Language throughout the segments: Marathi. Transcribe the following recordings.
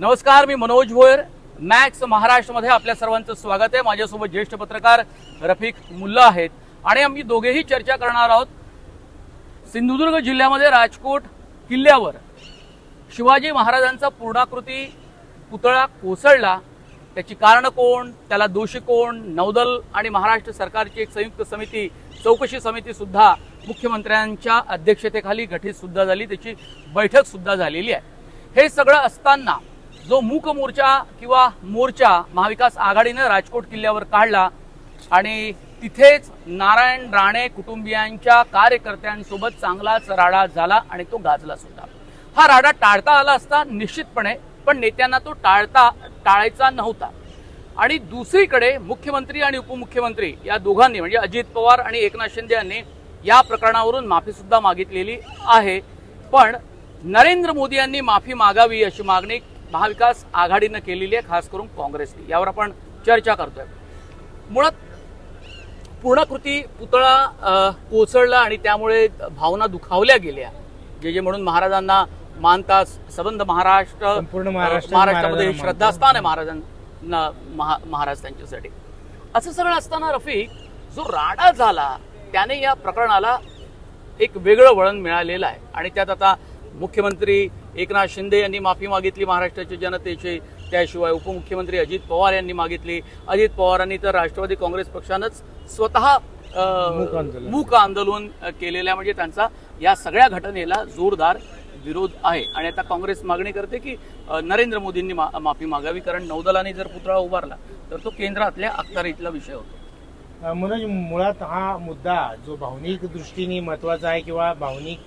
नमस्कार मी मनोज भोयर. मॅक्स महाराष्ट्रमध्ये आपल्या सर्वांचं स्वागत आहे. माझ्यासोबत ज्येष्ठ पत्रकार रफिक मुल्ला आहेत. आणि आम्ही दोघेही चर्चा करणार आहोत सिंधुदुर्ग जिल्ह्यामध्ये राजकोट किल्ल्यावर. शिवाजी महाराजांचा पूर्णाकृती पुतळा कोसळला. त्याची कारणं कोण? त्याला दोषी कोण? नौदल आणि महाराष्ट्र सरकारची एक संयुक्त समिती चौकशी समिती सुद्धा मुख्यमंत्र्यांच्या अध्यक्षतेखाली गठीत सुद्धा झाली. त्याची बैठक सुद्धा झालेली आहे. हे सगळं असताना जो मूक मोर्चा किंवा मोर्चा महाविकास आघाडीनं राजकोट किल्ल्यावर काढला आणि तिथेच नारायण राणे कुटुंबियांच्या कार्यकर्त्यांसोबत चांगलाच राडा झाला आणि तो गाजला सुद्धा. हा राडा टाळता आला असता निश्चितपणे पण नेत्यांना तो टाळता टाळायचा नव्हता. आणि दुसरीकडे मुख्यमंत्री आणि उपमुख्यमंत्री या दोघांनी म्हणजे अजित पवार आणि एकनाथ शिंदे यांनी या प्रकरणावरून माफीसुद्धा मागितलेली आहे. पण नरेंद्र मोदी यांनी माफी मागावी अशी मागणी महाविकास आघाडीनं केलेली आहे खास करून काँग्रेसने. यावर आपण चर्चा करतोय. मुळात पूर्णाकृती पुतळा कोसळला आणि त्यामुळे भावना दुखावल्या गेल्या. जे जे म्हणून महाराजांना मानतात सबंध महाराष्ट्र महाराष्ट्रामध्ये श्रद्धास्थान आहे महाराजांना महा- महाराज त्यांच्यासाठी. असं सगळं असताना रफिक जो राडा झाला त्याने या प्रकरणाला एक वेगळं वळण मिळालेलं आहे. आणि त्यात आता मुख्यमंत्री एकनाथ शिंदे यांनी माफी मागितली महाराष्ट्राच्या जनतेची. त्याशिवाय उपमुख्यमंत्री अजित पवार यांनी मागितली. अजित पवारांनी तर राष्ट्रवादी काँग्रेस पक्षानंच स्वतः मूक आंदोलन. केलेल्या म्हणजे त्यांचा या सगळ्या घटनेला जोरदार विरोध आहे. आणि आता काँग्रेस मागणी करते की नरेंद्र मोदींनी मा- माफी मागावी. कारण नौदलाने जर पुतळा उभारला तर तो केंद्रातल्या अखत्यारीतला विषय होतो. मनोज मुळात हा मुद्दा जो भावनिक दृष्टीने महत्त्वाचा आहे किंवा भावनिक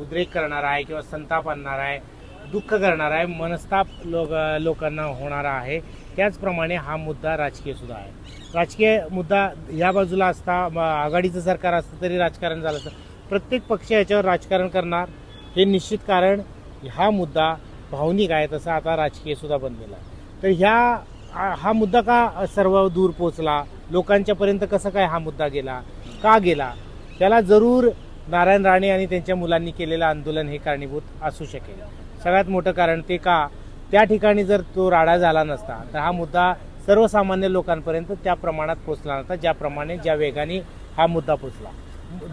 उद्रेक करणारा आहे किंवा संताप आणणारा आहे दुःख करणारा आहे मनस्ताप लोक लोकांना होणारा आहे त्याचप्रमाणे हा मुद्दा राजकीय सुद्धा आहे. राजकीय मुद्दा या बाजूला असता आघाडीचं सरकार असतं तरी राजकारण झालं असतं. प्रत्येक पक्ष याच्यावर राजकारण करणार हे निश्चित कारण हा मुद्दा भावनिक आहे तसा आता राजकीय सुद्धा बनलेला आहे. तर ह्या हा हा मुद्दा का सर्व दूर पोचला? लोकांच्यापर्यंत कसं काय हा मुद्दा गेला? का गेला? त्याला जरूर नारायण राणे आणि त्यांच्या मुलांनी केलेलं आंदोलन हे कारणीभूत असू शकेल. सगळ्यात मोठं कारण ते का? त्या ठिकाणी जर तो राडा झाला नसता तर हा मुद्दा सर्वसामान्य लोकांपर्यंत त्या प्रमाणात पोचला नसता ज्याप्रमाणे ज्या वेगाने हा मुद्दा पोचला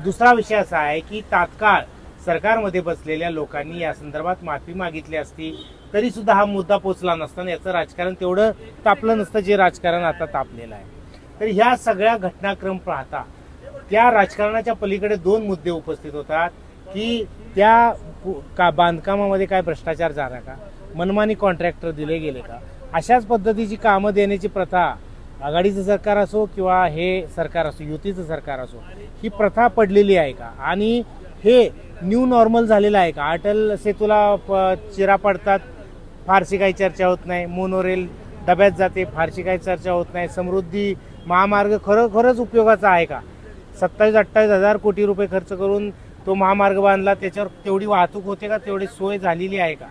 दुसरा विषय असा आहे की तात्काळ सरकारमध्ये बसलेल्या लोकांनी या संदर्भात माफी मागितली असती तरी सुद्धा हा मुद्दा पोचला नसता याचं राजकारण तेवढं तापलं नसतं जे राजकारण आता तापलेलं आहे. तर ह्या सगळ्या घटनाक्रम पाहता त्या राजकारणाच्या पलीकडे दोन मुद्दे उपस्थित होतात की त्या का बांधकामामध्ये काय भ्रष्टाचार झाला का? मनमानी कॉन्ट्रॅक्टर दिले गेले का? अशाच पद्धतीची कामं देण्याची प्रथा आघाडीचं सरकार असो किंवा हे सरकार असो युतीचं सरकार असो ही प्रथा पडलेली आहे का? आणि हे न्यू नॉर्मल झालेलं आहे का? अटल सेतूला प- चिरा पडतात फारशी काही चर्चा होत नाही मोनोरेल डब्यात जाते फारशी काही चर्चा होत नाही समृद्धी महामार्ग खरोखरच उपयोगाचा आहे का? सत्तावीस अठ्ठावीस हजार कोटी रुपये खर्च करून तो महामार्ग बांधला त्याच्यावर तेवढी वाहतूक होते का? तेवढी सोय झालेली आहे का?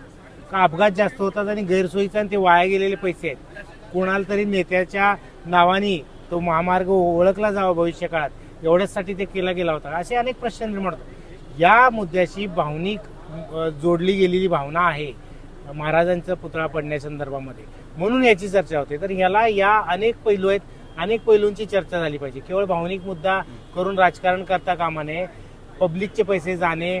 का अपघात जास्त होतात आणि गैरसोयीचा आणि ते वाया गेलेले पैसे आहेत? कोणाला तरी नेत्याच्या नावाने तो महामार्ग ओळखला जावा भविष्य काळात ते केला गेला होता. असे अनेक प्रश्न निर्माण होतात. या मुद्द्याशी भावनिक जोडली गेलेली भावना आहे महाराजांचा पुतळा पडण्यासंदर्भामध्ये. म्हणून याची चर्चा होते. तर ह्याला या अनेक पैलू आहेत. अनेक पैलूंची चर्चा झाली पाहिजे. केवळ भावनिक मुद्दा करून राजकारण करता कामा नये. पब्लिकचे पैसे जाणे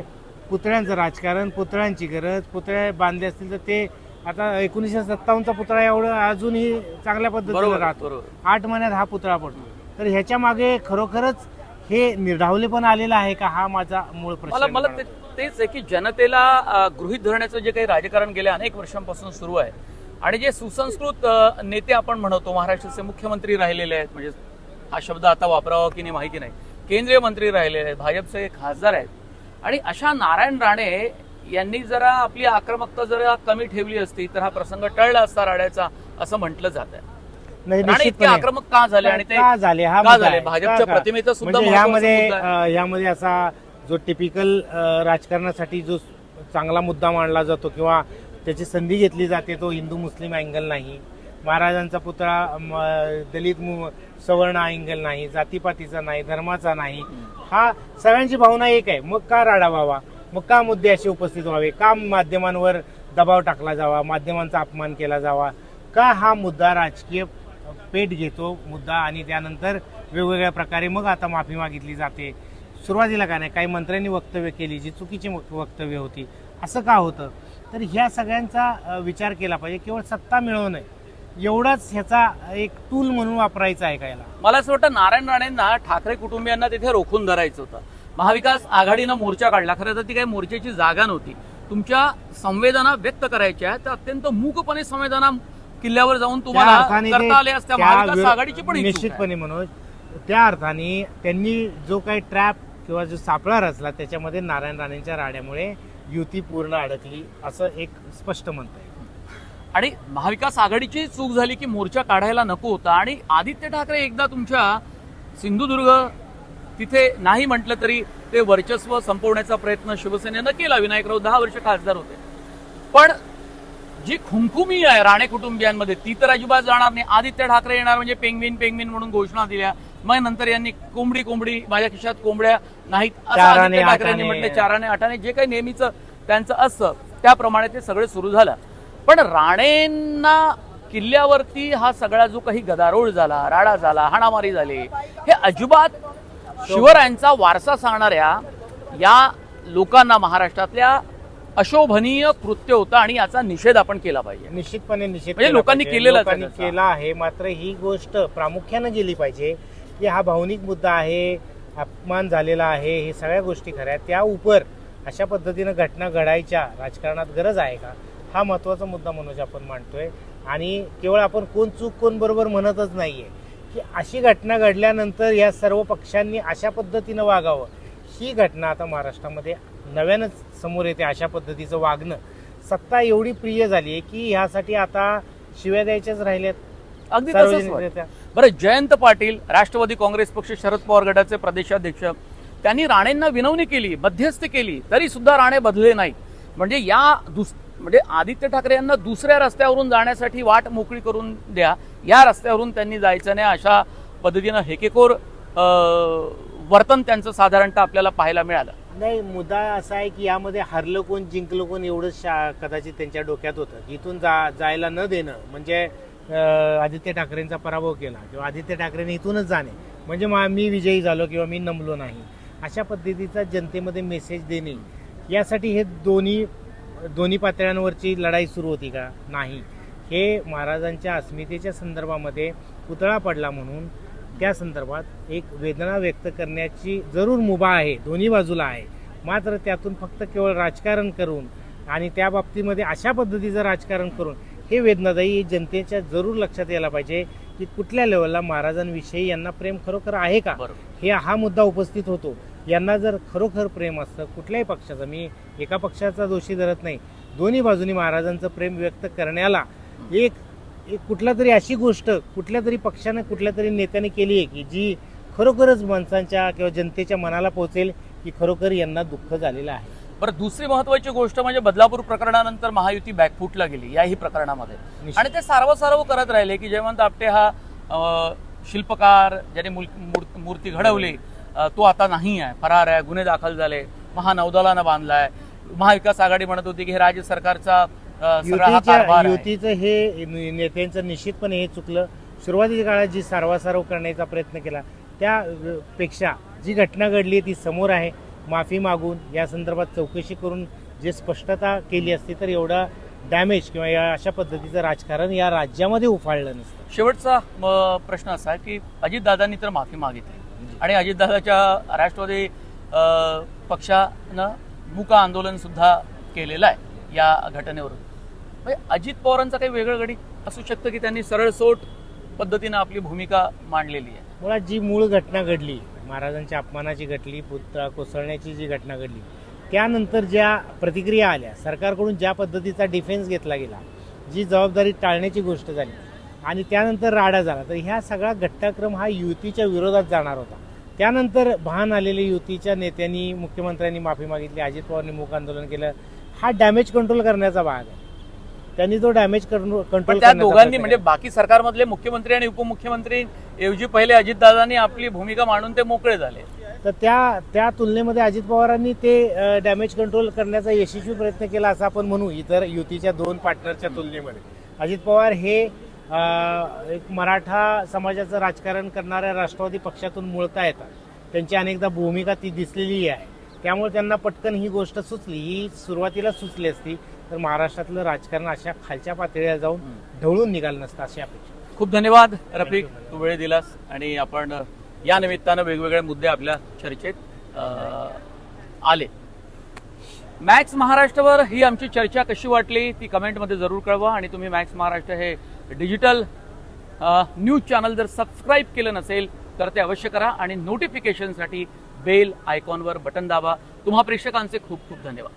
पुतळ्यांचं राजकारण पुतळ्यांची गरज पुतळे बांधले असतील तर ते आता एकोणीसशे सत्तावन्नचा पुतळा एवढं अजूनही चांगल्या पद्धतीने राहतो. आठ महिन्यात हा पुतळा पडतो. तर ह्याच्या मागे खरोखरच हे निर्ढावले पण आलेला आहे का हा माझा मूळ प्रश्न मला मला तेच आहे की जनतेला गृहीत धरण्याचं जे काही राजकारण गेल्या अनेक वर्षांपासून सुरू आहे आणि जे सुसंस्कृत नेते आपण म्हणतो महाराष्ट्राचे मुख्यमंत्री राहिलेले आहेत म्हणजे हा शब्द आता वापरावा की नाही माहिती नाही केंद्रीय मंत्री राहिलेले आहेत भाजपचे खासदार आहेत आणि अशा नारायण राणे यांनी जरा आपली आक्रमकता जरा कमी ठेवली असती तर हा प्रसंग टळला असता राड्याचा असं म्हटलं जात आहे नाही, इतके. आक्रमक का झाले आणि ते का झाले हा. भाजपच्या? प्रतिमेचा सुद्धा म्हणजे. अं, ह्यामध्ये असा जो टिपिकल राजकारणासाठी जो चांगला मुद्दा मांडला जातो किंवा त्याची संधी घेतली जाते तो हिंदू मुस्लिम अँगल नाही. महाराजांचा पुतळा दलित सवर्ण अँगल नाही जातीपातीचा नाही धर्माचा नाही. हा सगळ्यांची भावना एक आहे. मग का राडा व्हावा? मग का मुद्दे असे उपस्थित व्हावे? का माध्यमांवर दबाव टाकला जावा? माध्यमांचा अपमान केला जावा? का हा मुद्दा राजकीय पेट घेतो मुद्दा आणि त्यानंतर वेगवेगळ्या प्रकारे मग आता माफी मागितली जाते? सुरुवातीला का नाही? काही मंत्र्यांनी वक्तव्य केली जी चुकीची वक्तव्य होती. असं का होतं? तर ह्या सगळ्यांचा विचार केला पाहिजे. केवळ सत्ता मिळवणं एवढाच ह्याचा एक टूल म्हणून वापरायचा आहे का याला? मला असं वाटतं नारायण राणेंना ठाकरे कुटुंबियांना तिथे रोखून धरायचं होतं. महाविकास आघाडीनं मोर्चा काढला. खरं तर ती काही मोर्चाची जागा नव्हती. तुमच्या संवेदना व्यक्त करायच्या त्या अत्यंत मूकपणे संवेदना किल्ल्यावर जाऊन तुम्हाला करता आल्या असत्या. त्या महाविकास आघाडीची पण. निश्चितपणे मनोज त्या अर्थाने त्यांनी जो काही ट्रॅप किंवा जो सापळा रचला त्याच्यामध्ये नारायण राणेंच्या राड्यामुळे युती पूर्ण अडकली असं एक स्पष्ट म्हणता येईल. आणि महाविकास आघाडीची चूक झाली की मोर्चा काढायला नको होता. आणि आदित्य ठाकरे एकदा तुमच्या सिंधुदुर्ग तिथे नाही म्हटलं तरी ते वर्चस्व संपवण्याचा प्रयत्न शिवसेनेनं केला. विनायकराव दहा वर्ष खासदार होते. पण जी खुमखुमी आहे राणे कुटुंबियांमध्ये ती तर अजिबात जाणार नाही. आदित्य ठाकरे येणार म्हणजे पेंगविन पेंगविन म्हणून घोषणा दिल्या. मग नंतर यांनी कोंबडी कोंबडी माझ्या खिशात कोंबड्या नाहीत असं ठाकरेंनी. म्हटलं चाराने आठाने. जे काही नेहमीच त्यांचं असतं त्याप्रमाणे ते सगळं सुरू झालं. पण राणेंना किल्ल्यावरती हा सगळा जो काही गदारोळ झाला राडा झाला हाणामारी झाली हे अजिबात शिवरायांचा वारसा सांगणाऱ्या या लोकांना महाराष्ट्रातल्या अशोभनीय कृत्य होतं आणि याचा निषेध आपण केला पाहिजे. निश्चितपणे निषेध म्हणजे लोकांनी त्याचा. केला आहे मात्र ही गोष्ट प्रामुख्यानं गेली पाहिजे. की हा भावनिक मुद्दा आहे अपमान झालेला आहे हे सगळ्या गोष्टी खऱ्या त्या उपर अशा पद्धतीनं घटना घडायच्या राजकारणात गरज आहे का? हा महत्त्वाचा मुद्दा मनोज आपण मांडतोय. आणि केवळ आपण कोण चूक कोण बरोबर म्हणतच नाहीये. की अशी घटना घडल्यानंतर या सर्व पक्षांनी अशा पद्धतीनं वागावं. ही घटना आता महाराष्ट्रामध्ये नव्यानंच समोर येते अशा पद्धतीचं वागणं. सत्ता एवढी प्रिय झाली आहे की ह्यासाठी आता शिव्या द्यायच्याच राहिल्यात अगदी बरं जयंत पाटील राष्ट्रवादी काँग्रेस पक्ष शरद पवार गटाचे प्रदेशाध्यक्ष त्यांनी राणेंना विनवणी केली मध्यस्थी केली तरी सुद्धा राणे बदलले नाही म्हणजे या दुस म्हणजे आदित्य ठाकरे यांना दुसऱ्या रस्त्यावरून जाण्यासाठी वाट मोकळी करून द्या. या रस्त्यावरून त्यांनी जायचं नाही अशा पद्धतीनं हेकेकोर वर्तन त्यांचं साधारणतः आपल्याला पाहायला मिळालं. नाही मुद्दा असा आहे की यामध्ये हरलं कोण जिंकलं कोण एवढंच शा- कदाचित त्यांच्या डोक्यात होतं. इथून जा जायला न देणं म्हणजे आदित्य ठाकरेंचा पराभव केला किंवा आदित्य ठाकरेंनी इथूनच जाणे. म्हणजे मा- मी विजयी झालो किंवा मी नमलो नाही. अशा पद्धतीचा जनतेमध्ये मेसेज देणे. यासाठी हे दोन्ही दोन्ही पातळ्यांवरची लढाई सुरू होती का? नाही. हे महाराजांच्या अस्मितेच्या संदर्भामध्ये पुतळा पडला म्हणून त्या संदर्भात एक वेदना व्यक्त करण्याची जरूर मुभा आहे. दोन्ही बाजूला आहे. मात्र त्यातून फक्त केवळ राजकारण करून आणि त्या बाबतीमध्ये अशा पद्धतीचं राजकारण करून हे वेदनादायी जनतेच्या जरूर लक्षात यायला पाहिजे की कुठल्या लेवलला महाराजांविषयी यांना प्रेम खरोखर आहे का? हे हा मुद्दा उपस्थित होतो. यांना जर खरोखर प्रेम असतं कुठल्याही पक्षाचं मी एका पक्षाचा दोषी धरत नाही. दोन्ही बाजूनी महाराजांचं प्रेम व्यक्त करण्याला एक एक कुठला तरी अशी गोष्ट कुठल्या तरी पक्षाने कुठल्या तरी नेत्याने केली आहे की जी खरोखरच माणसांच्या किंवा जनतेच्या मनाला पोहोचेल की खरोखर यांना दुःख झालेलं आहे. बरं दुसरी महत्वाची गोष्ट म्हणजे बदलापूर प्रकरणानंतर महायुती बॅकफुटला गेली याही प्रकरणामध्ये. आणि ते सारवसारव करत राहिले की जयवंत आपटे हा शिल्पकार ज्याने मूर्ती घडवली तो आता नाही आहे फरार आहे गुन्हे दाखल झाले महानौदलानं बांधलाय महाविकास आघाडी म्हणत होती की हे राज्य सरकारचा हा. युतीचं हे नेत्यांचं निश्चितपणे हे चुकलं सुरुवातीच्या काळात जी सारवासारव करण्याचा प्रयत्न केला त्या अ, पेक्षा जी घटना घडली ती समोर आहे माफी मागून या संदर्भात चौकशी करून जे स्पष्टता केली असती तर एवढा डॅमेज किंवा या अशा पद्धतीचं राजकारण या राज्यामध्ये उफाळलं नसतं. शेवटचा प्रश्न असा आहे की अजितदादांनी तर माफी मागितली. आणि अजितदादाच्या राष्ट्रवादी पक्षानं मुका आंदोलन सुद्धा केलेलं आहे या घटनेवरून. म्हणजे अजित पवारांचा काही वेगळं गडी असू शकतं की त्यांनी सरळ सोट पद्धतीनं आपली भूमिका मांडलेली आहे. मुळात जी मूळ घटना घडली महाराजांच्या अपमानाची घटली पुतळा कोसळण्याची जी घटना घडली त्यानंतर ज्या प्रतिक्रिया आल्या सरकारकडून ज्या पद्धतीचा डिफेन्स घेतला गेला जी जबाबदारी टाळण्याची गोष्ट झाली आणि त्यानंतर राडा झाला तर ह्या सगळा घटनाक्रम हा युतीच्या विरोधात जाणार होता. त्यानंतर भान आलेले युतीच्या नेत्यांनी मुख्यमंत्र्यांनी माफी मागितली अजित पवारनी मूक आंदोलन केलं. हा डॅमेज कंट्रोल करण्याचा भाग आहे. त्यांनी तो डॅमेज कंट्रोल त्या दोघांनी म्हणजे बाकी सरकारमधले मुख्यमंत्री आणि उपमुख्यमंत्री ऐवजी पहिले अजितदादांनी आपली भूमिका मांडून ते मोकळे झाले. तर त्या त्या तुलनेमध्ये अजित पवारांनी ते डॅमेज कंट्रोल करण्याचा यशस्वी प्रयत्न केला असं आपण म्हणू इतर युतीच्या दोन पार्टनरच्या तुलनेमध्ये. अजित पवार हे एक मराठा समाजाचं राजकारण करणाऱ्या राष्ट्रवादी पक्षातून मुळता येतात. त्यांची अनेकदा भूमिका ती दिसलेली आहे. त्यामुळे त्यांना पटकन ही गोष्ट सुचली. ही सुरुवातीला सुचली असती. तर महाराष्ट्रातलं राजकारण अशा खालच्या पातळीला जाऊन ढवळून निघालं नसतं अशी अपेक्षा खूप धन्यवाद रफिक तू वेळ दिलास आणि आपण या निमित्तानं वेगवेगळे मुद्दे आपल्या चर्चेत आले. मॅक्स महाराष्ट्रावर ही आमची चर्चा कशी वाटली ती कमेंटमध्ये जरूर कळवा आणि तुम्ही मॅक्स महाराष्ट्र हे डिजिटल न्यूज चॅनल जर सबस्क्राईब केलं नसेल तर ते अवश्य करा आणि नोटिफिकेशनसाठी बेल आयकॉनवर बटन दाबा. तुम्हा प्रेक्षकांचे खूप खूप धन्यवाद.